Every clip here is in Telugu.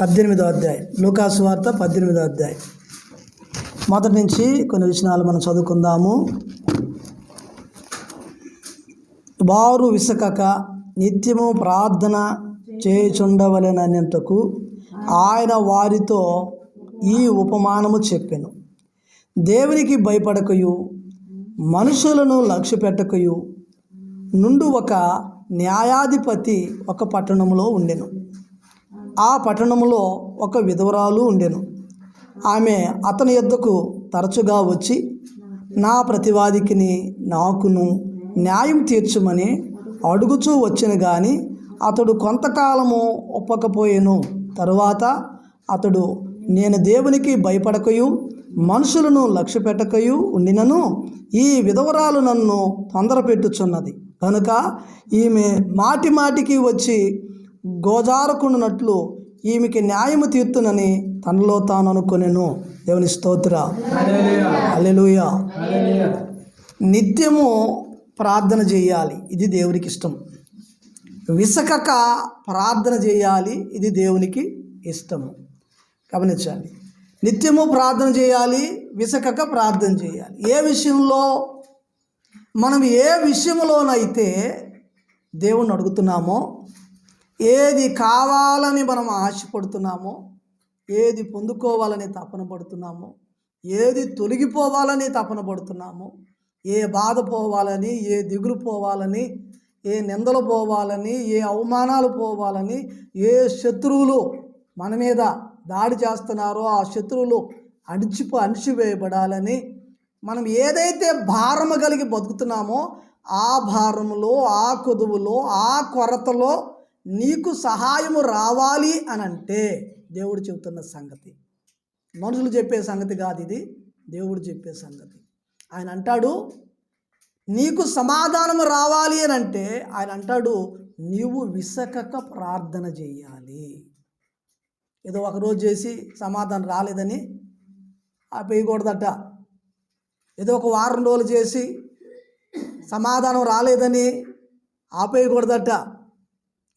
పద్దెనిమిదో అధ్యాయం. లూకాసు వార్త పద్దెనిమిదో అధ్యాయం. మొదటి నుంచి కొన్ని విషయాలు మనం చదువుకుందాము. వారు విసకక నిత్యము ప్రార్థన చేయుచుండవలెనన్నంతకు ఆయన వారితో ఈ ఉపమానము చెప్పాను. దేవునికి భయపడకయు మనుషులను లక్ష్య పెట్టకయు నుండు ఒక న్యాయాధిపతి ఒక పట్టణంలో ఉండెను. ఆ పట్టణంలో ఒక విధవరాలు ఉండెను. ఆమె అతని యొద్దకు తరచుగా వచ్చి నా ప్రతివాదికిని నాకును న్యాయం తీర్చమని అడుగుచూ వచ్చిన గాని అతడు కొంతకాలము ఒప్పకపోయెను. తరువాత అతడు నేను దేవునికి భయపడకయు మనుషులను లక్ష్య పెట్టకయు ఉండినను. ఈ విధవరాలు నన్ను తొందర పెట్టుచున్నది కనుక ఈమె మాటి మాటికి వచ్చి గోజారకుండునట్లు ఈమెకి న్యాయము తీర్తునని తనలో తాను అనుకునేను దేవుని స్తోత్ర. అల్లెలుయ నిత్యము ప్రార్థన చేయాలి. ఇది దేవునికి ఇష్టం. విసకక ప్రార్థన చేయాలి. ఇది దేవునికి ఇష్టము. గమనించండి. నిత్యము ప్రార్థన చేయాలి. విసకక ప్రార్థన చేయాలి. ఏ విషయంలో? మనం ఏ విషయంలోనైతే దేవుణ్ణి అడుగుతున్నామో ఏది కావాలని మనం ఆశపడుతున్నామో ఏది పొందుకోవాలని తపన పడుతున్నామో ఏది తొలగిపోవాలని తపన పడుతున్నామో ఏ బాధ పోవాలని ఏ దిగులు పోవాలని ఏ నిందలు పోవాలని ఏ అవమానాలు పోవాలని ఏ శత్రువులు మన మీద దాడి చేస్తున్నారో ఆ శత్రువులు అణిచిపో అణిచివేయబడాలని మనం ఏదైతే భారము కలిగి బతుకుతున్నామో ఆ భారములో ఆ కొదువులో ఆ కొరతలో నీకు సహాయము రావాలి అని అంటే దేవుడు చెబుతున్న సంగతి. మనుషులు చెప్పే సంగతి కాదు ఇది. దేవుడు చెప్పే సంగతి. ఆయన అంటాడు నీకు సమాధానం రావాలి అని అంటే ఆయన అంటాడు నీవు విసకక ప్రార్థన చేయాలి. ఏదో ఒకరోజు చేసి సమాధానం రాలేదని ఆపేయకూడదట. ఏదో ఒక వారం రోజులు చేసి సమాధానం రాలేదని ఆపేయకూడదట.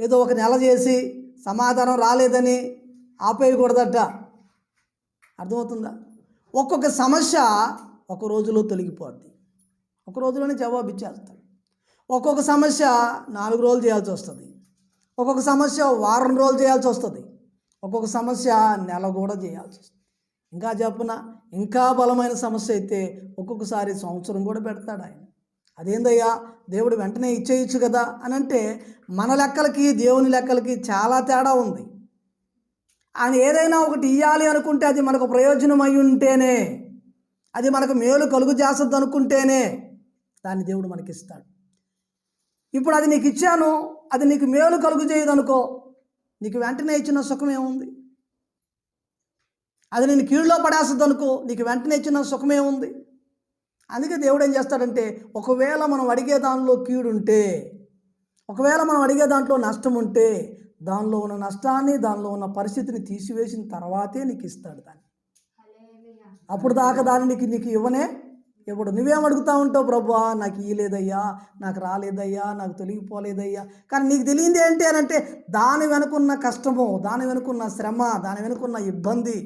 ఏదో ఒక నెల చేసి సమాధానం రాలేదని ఆపేయకూడదట. అర్థమవుతుందా? ఒక్కొక్క సమస్య ఒక రోజులో తొలగిపోద్ది. ఒక రోజులోనే జవాబు ఇచ్చేస్తాడు. ఒక్కొక్క సమస్య నాలుగు రోజులు చేయాల్సి వస్తుంది. ఒక్కొక్క సమస్య వారం రోజులు చేయాల్సి వస్తుంది. ఒక్కొక్క సమస్య నెల కూడా చేయాల్సి వస్తుంది. ఇంకా చెప్పన? ఇంకా బలమైన సమస్య అయితే ఒక్కొక్కసారి సంవత్సరం కూడా పెడతాడు ఆయన. అదేందయ్యా? దేవుడు వెంటనే ఇచ్చేయచ్చు కదా? అని అంటే మన లెక్కలకి దేవుని లెక్కలకి చాలా తేడా ఉంది. ఆయన ఏదైనా ఒకటి ఇవ్వాలి అనుకుంటే అది మనకు ప్రయోజనం అయి ఉంటేనే అది మనకు మేలు కలుగు చేస్తుంది అనుకుంటేనే దాన్ని దేవుడు మనకి ఇస్తాడు ఇప్పుడు అది నీకు ఇచ్చాను అది నీకు మేలు కలుగు చేయదు అనుకో నీకు వెంటనే ఇచ్చిన సుఖం ఏముంది? అది నేను కీళ్ళలో పడేస్తుంది అనుకో నీకు వెంటనే ఇచ్చిన సుఖమే ఉంది అందుకే దేవుడు ఏం చేస్తాడంటే ఒకవేళ మనం అడిగే దానిలో కీడు ఉంటే ఒకవేళ మనం అడిగే దాంట్లో నష్టం ఉంటే దానిలో ఉన్న నష్టాన్ని దానిలో ఉన్న పరిస్థితిని తీసివేసిన తర్వాతే నీకు ఇస్తాడు దాన్ని. అప్పుడు దాకా దాన్ని నీకు నీకు ఇవ్వనే ఇప్పుడు నువ్వేం అడుగుతా ఉంటావు ప్రభా నాకు ఇయ్యలేదయ్యా నాకు రాలేదయ్యా నాకు తొలగిపోలేదయ్యా. కానీ నీకు తెలియంది ఏంటి అని అంటే దాని వెనుకున్న కష్టము దాని వెనుకున్న శ్రమ దాని వెనుకున్న ఇబ్బంది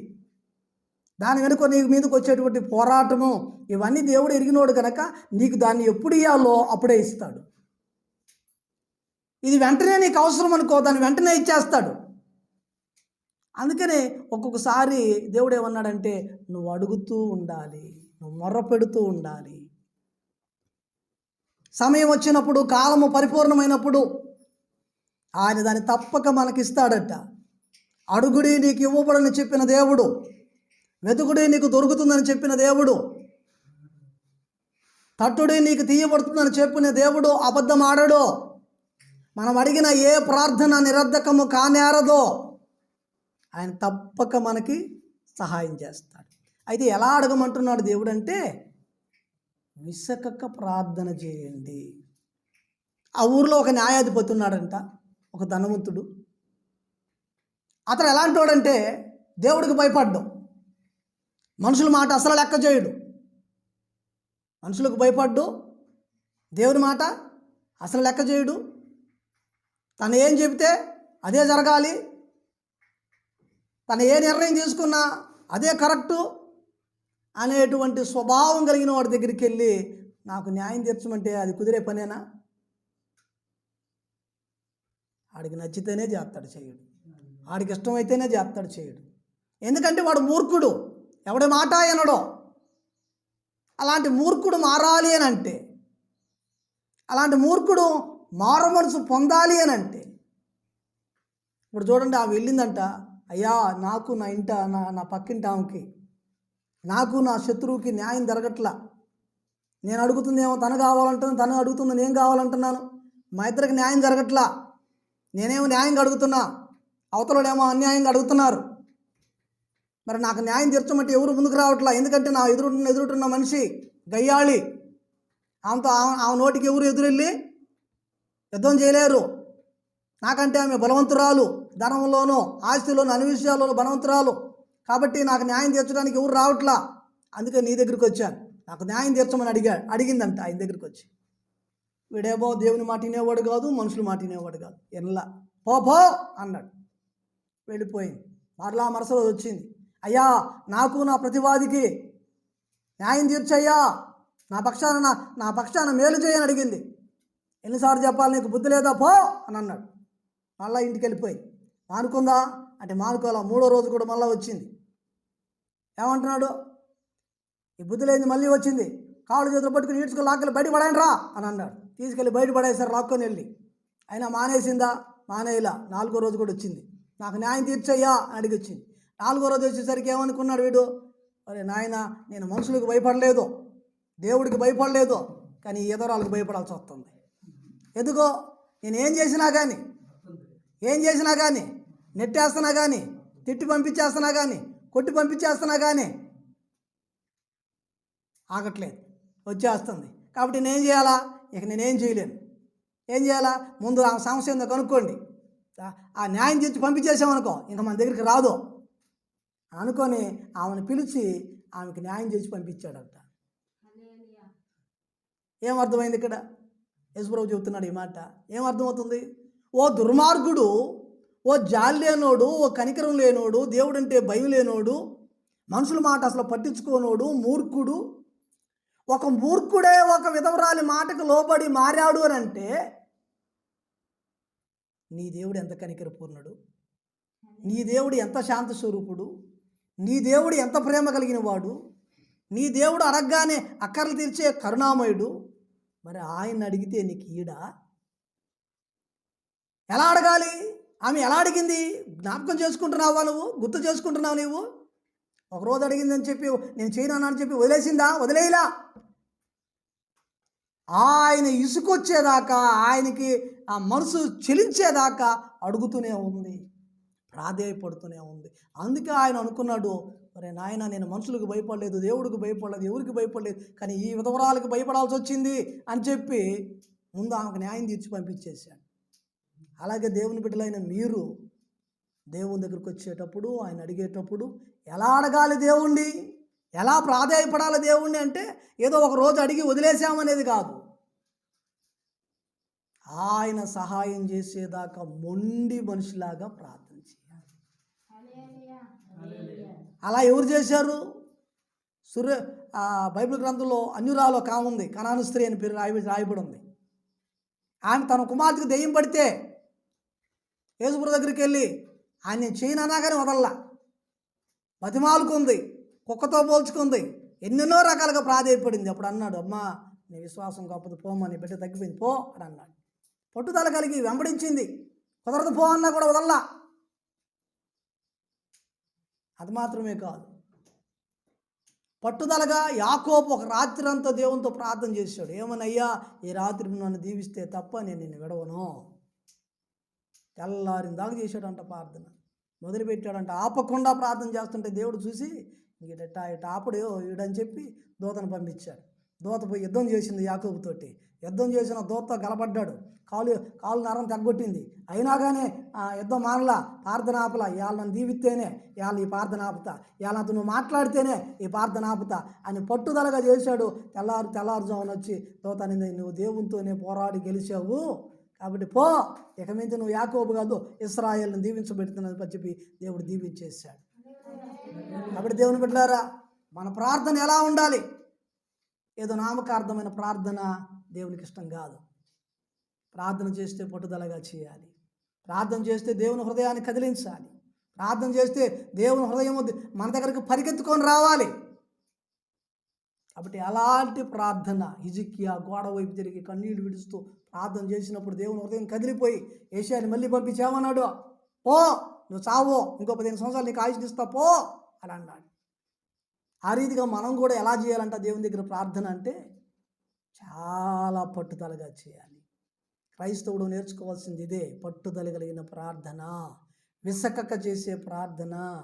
దాని వెనుక నీ మీదకి వచ్చేటువంటి పోరాటము ఇవన్నీ దేవుడు ఎరిగినోడు కనుక నీకు దాన్ని ఎప్పుడు ఇవ్వాలో అప్పుడే ఇస్తాడు. ఇది వెంటనే నీకు అవసరం అనుకో దాన్ని వెంటనే ఇచ్చేస్తాడు. అందుకనే ఒక్కొక్కసారి దేవుడు ఏమన్నాడంటే నువ్వు అడుగుతూ ఉండాలి నువ్వు మొర్ర పెడుతూ ఉండాలి. సమయం వచ్చినప్పుడు కాలము పరిపూర్ణమైనప్పుడు ఆయన దాన్ని తప్పక మనకిస్తాడట. అడుగుడి నీకు ఇవ్వబడని చెప్పిన దేవుడు వెతుకుడే నీకు దొరుకుతుందని చెప్పిన దేవుడు. తట్టుడి నీకు తీయబడుతుందని చెప్పిన దేవుడు అబద్ధం ఆడడు మనం అడిగిన ఏ ప్రార్థన నిరర్ధకము కానేరదో ఆయన తప్పక మనకి సహాయం చేస్తాడు. అయితే ఎలా అడగమంటున్నాడు దేవుడు అంటే విసకక ప్రార్థన చేయండి. ఆ ఊర్లో ఒక న్యాయాధిపతి ఉన్నాడంట ఒక ధనవంతుడు. అతను ఎలాంటి వాడంటే దేవుడికి భయపడ్డం. మనుషుల మాట అసలు లెక్క చేయడు. మనుషులకు భయపడ్డు దేవుని మాట అసలు లెక్క చేయడు. తను ఏం చెబితే అదే జరగాలి. తను ఏ నిర్ణయం తీసుకున్నా అదే కరెక్టు అనేటువంటి స్వభావం కలిగిన వాడి దగ్గరికి వెళ్ళి నాకు న్యాయం తీర్చమంటే అది కుదిరే పనేనా? ఆడికి నచ్చితేనే చేస్తాడు చేయడు. ఆడికి ఇష్టమైతేనే చేస్తాడు చేయడు. ఎందుకంటే వాడు మూర్ఖుడు. ఎవడి మాట అనడో అలాంటి మూర్ఖుడు మారాలి అని అంటే అలాంటి మూర్ఖుడు మారు మనసు పొందాలి అని అంటే ఇప్పుడు చూడండి ఆమె వెళ్ళిందంట అయ్యా నాకు నా ఇంట నా నా పక్కింటి ఆమెకి నాకు నా శత్రువుకి న్యాయం జరగట్లా. నేను అడుగుతుందేమో తను కావాలంటున్నాను తను అడుగుతుంది నేను కావాలంటున్నాను. మా ఇద్దరికి న్యాయం జరగట్లా. నేనేమో న్యాయంగా అడుగుతున్నా అవతలడేమో అన్యాయంగా అడుగుతున్నారు. మరి నాకు న్యాయం తీర్చమంటే ఎవరు ముందుకు రావట్లా? ఎందుకంటే నా ఎదురున్న ఎదురుతున్న మనిషి గయ్యాళి. ఆమెతో ఆమె ఆమె నోటికి ఎవరు ఎదురెళ్ళి యుద్ధం చేయలేరు. నాకంటే ఆమె బలవంతురాలు ధనంలోనూ ఆస్తిలోనూ అన్ని విషయాల్లోనూ బలవంతురాలు. కాబట్టి నాకు న్యాయం తీర్చడానికి ఎవరు రావట్లా? అందుకే నీ దగ్గరికి వచ్చాను. నాకు న్యాయం తీర్చమని అడిగాడు అడిగిందంట ఆయన దగ్గరికి వచ్చి. వీడేమో దేవుని మాట వినేవాడు కాదు మనుషులు మాట వినేవాడు కాదు. ఎన్లా? పో పో అన్నాడు. వెళ్ళిపోయింది. మరలా మరసలో వచ్చింది. అయ్యా నాకు నా ప్రతివాదికి న్యాయం తీర్చయ్యా. నా పక్షాన నా నా పక్షాన మేలు చేయని అడిగింది. ఎన్నిసార్లు చెప్పాలి నీకు బుద్ధి లేదా? పో అని అన్నాడు. మళ్ళీ ఇంటికి వెళ్ళిపోయి మానుకుందా? అంటే మానుకోవాలా? మూడో రోజు కూడా మళ్ళీ వచ్చింది. ఏమంటున్నాడు? ఈ బుద్ధి లేని మళ్ళీ వచ్చింది. కాళ్ళు చేతులు పట్టుకుని ఈడ్చుకుని లాక్కెళ్ళి బయట పడాను రా అని అన్నాడు. తీసుకెళ్ళి బయట పడేసారు లాక్కొని వెళ్ళి. అయినా మానేసిందా? మానేయలా. నాలుగో రోజు కూడా వచ్చింది. నాకు న్యాయం తీర్చయ్యా అని అడిగి వచ్చింది. నాలుగో రోజు వచ్చేసరికి ఏమనుకున్నాడు వీడు? అరే నాయన నేను మనుషులకు భయపడలేదు దేవుడికి భయపడలేదు కానీ ఎదరాలకు భయపడాల్సి వస్తుంది. ఎందుకో? నేను ఏం చేసినా కానీ ఏం చేసినా కానీ నెట్టేస్తున్నా కానీ తిట్టి పంపించేస్తున్నా కానీ కొట్టి పంపించేస్తున్నా కానీ ఆగట్లేదు వచ్చేస్తుంది. కాబట్టి నేనేం చేయాలా? ఇక నేనేం చేయలేను. ఏం చేయాలా? ముందు ఆ సమస్య ఏందో కనుక్కోండి. ఆ- న్యాయం తెచ్చి పంపించేసామనుకో ఇంకా మన దగ్గరికి రాదు. అనుకొని ఆమెను పిలిచి ఆమెకి న్యాయం చేసి పంపించాడంట. ఏం అర్థమైంది ఇక్కడ? యశ్వరావు చెబుతున్నాడు ఈ మాట. ఏం అర్థమవుతుంది? ఓ దుర్మార్గుడు ఓ జాలి లేనోడు ఓ కనికరం లేనోడు దేవుడంటే భయం లేనోడు మనుషుల మాట అసలు పట్టించుకోనోడు మూర్ఖుడు ఒక మూర్ఖుడే ఒక విధవరాలి మాటకు లోబడి మారాడు అని అంటే నీ దేవుడు ఎంత కనికరపూర్ణుడు? నీ దేవుడు ఎంత శాంత స్వరూపుడు నీ దేవుడు ఎంత ప్రేమ కలిగిన వాడు? నీ దేవుడు అడగగానే అక్కర్లు తీర్చే కరుణామయుడు? మరి ఆయన అడిగితే నీకు ఈడ? ఎలా అడగాలి? ఆమె ఎలా అడిగింది? జ్ఞాపకం చేసుకుంటున్నావా నువ్వు? గుర్తు చేసుకుంటున్నావు నువ్వు ఒకరోజు అడిగిందని చెప్పి నేను చేయను అని చెప్పి వదిలేసిందా? వదిలేయలా? ఆయన ఇసుకొచ్చేదాకా ఆయనకి ఆ మనసు చెలించేదాకా అడుగుతూనే ఉంది. ప్రాధేయపడుతూనే ఉంది. అందుకే ఆయన అనుకున్నాడు మరి నాయన నేను మనుషులకు భయపడలేదు దేవుడికి భయపడలేదు ఎవరికి భయపడలేదు కానీ ఈ విధవరాలకు భయపడాల్సి వచ్చింది అని చెప్పి ముందు ఆమెకు న్యాయం తీర్చి పంపించేశాడు. అలాగే దేవుని బిడ్డలైన మీరు దేవుని దగ్గరికి వచ్చేటప్పుడు ఆయన అడిగేటప్పుడు ఎలా అడగాలి దేవుణ్ణి? ఎలా ప్రాధాయపడాలి దేవుణ్ణి? అంటే ఏదో ఒక రోజు అడిగి వదిలేసామనేది కాదు. ఆయన సహాయం చేసేదాకా మొండి మనిషిలాగా ప్రార్థన అలా ఎవరు చేశారు? సురే బైబిల్ గ్రంథంలో అన్యురాలో కాముంది కణాను స్త్రీ అని పేరు రాయి రాయబడి ఉంది. ఆమె తన కుమార్తెకు దెయ్యం పడితే యేసుపుర దగ్గరికి వెళ్ళి ఆయన నేను చేయనన్నా కానీ వదల్లా బతిమాలుకుంది కుక్కతో పోల్చుకుంది ఎన్నెన్నో రకాలుగా ప్రాధేయపడింది. అప్పుడు అన్నాడు అమ్మా నీ విశ్వాసం గొప్పది పోమ్మా నీ బిడ్డ తగ్గిపోయింది పో అని అన్నాడు. పట్టుదల కలిగి వెంబడించింది కుదరదు పో అన్నా కూడా వదల్లా. అది మాత్రమే కాదు. పట్టుదలగా యాకోబు ఒక రాత్రి అంతా దేవునితో ప్రార్థన చేశాడు. ఏమనయ్యా ఈ రాత్రి నన్ను దీవిస్తే తప్ప నేను నిన్ను విడవను. తెల్లారిన దాకా చేశాడంట ప్రార్థన. మొదలుపెట్టాడంట ఆపకుండా ప్రార్థన చేస్తుంటే దేవుడు చూసి ఇట ఇట ఆపడు ఈడని చెప్పి దూతను పంపించాడు. దూత పోయి యుద్ధం చేసింది యాకోబుతోటి. యుద్ధం చేసిన దూత గలపడ్డాడు. కాలు కాలు నరం తగ్గొట్టింది. అయినా కానీ ఆ యుద్ధం మానలా. ప్రార్థన ఆపలా. ఇవాళ దీవిస్తేనే ఇవాళ ఈ ప్రార్థన ఆపుతా. ఇవాళ నాతో నువ్వు మాట్లాడితేనే ఈ ప్రార్థన ఆపుతా అని పట్టుదలగా చేశాడు. తెల్లారు తెల్లారుజామున వచ్చి దూత అనింది నువ్వు దేవునితోనే పోరాడి గెలిచావు. కాబట్టి పో. ఇక మీద నువ్వు యాకోబు కాదు ఇస్రాయల్ని దీవించబెడుతున్నది చెప్పి దేవుడు దీవించేశాడు. కాబట్టి దేవుని బిడ్డలారా మన ప్రార్థన ఎలా ఉండాలి? ఏదో నామకార్థమైన ప్రార్థన దేవునికి ఇష్టం కాదు. ప్రార్థన చేస్తే పట్టుదలగా చేయాలి. ప్రార్థన చేస్తే దేవుని హృదయాన్ని కదిలించాలి. ప్రార్థన చేస్తే దేవుని హృదయం మన దగ్గరికి పరిగెత్తుకొని రావాలి. కాబట్టి అలాంటి ప్రార్థన హిజిక్కియా గోడ వైపు తిరిగి కన్నీళ్ళు విడుస్తూ ప్రార్థన చేసినప్పుడు దేవుని హృదయం కదిలిపోయి ఏషియాని మళ్ళీ పంపించామన్నాడు? పో నువ్వు చావో ఇంకో పదిహేను సంవత్సరాలు నీకు ఆయుష్నిస్తా పో అని అన్నాడు. ఆ రీతిగా మనం కూడా ఎలా చేయాలంట దేవుని దగ్గర ప్రార్థన అంటే చాలా పట్టుదలగా చేయాలి. క్రైస్తవుడు నేర్చుకోవాల్సింది ఇదే పట్టుదల కలిగిన ప్రార్థన విసకక చేసే ప్రార్థన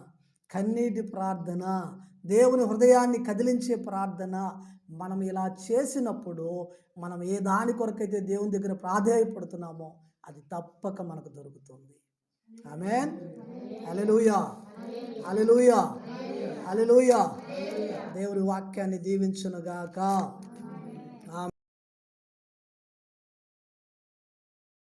కన్నీటి ప్రార్థన దేవుని హృదయాన్ని కదిలించే ప్రార్థన. మనం ఇలా చేసినప్పుడు మనం ఏ దాని కొరకైతే దేవుని దగ్గర ప్రాధేయపడుతున్నామో అది తప్పక మనకు దొరుకుతుంది. ఆమెన్. అలెలుయా అలెలుయా అలెలుయా దేవుని వాక్యాన్ని దీవించునుగాక.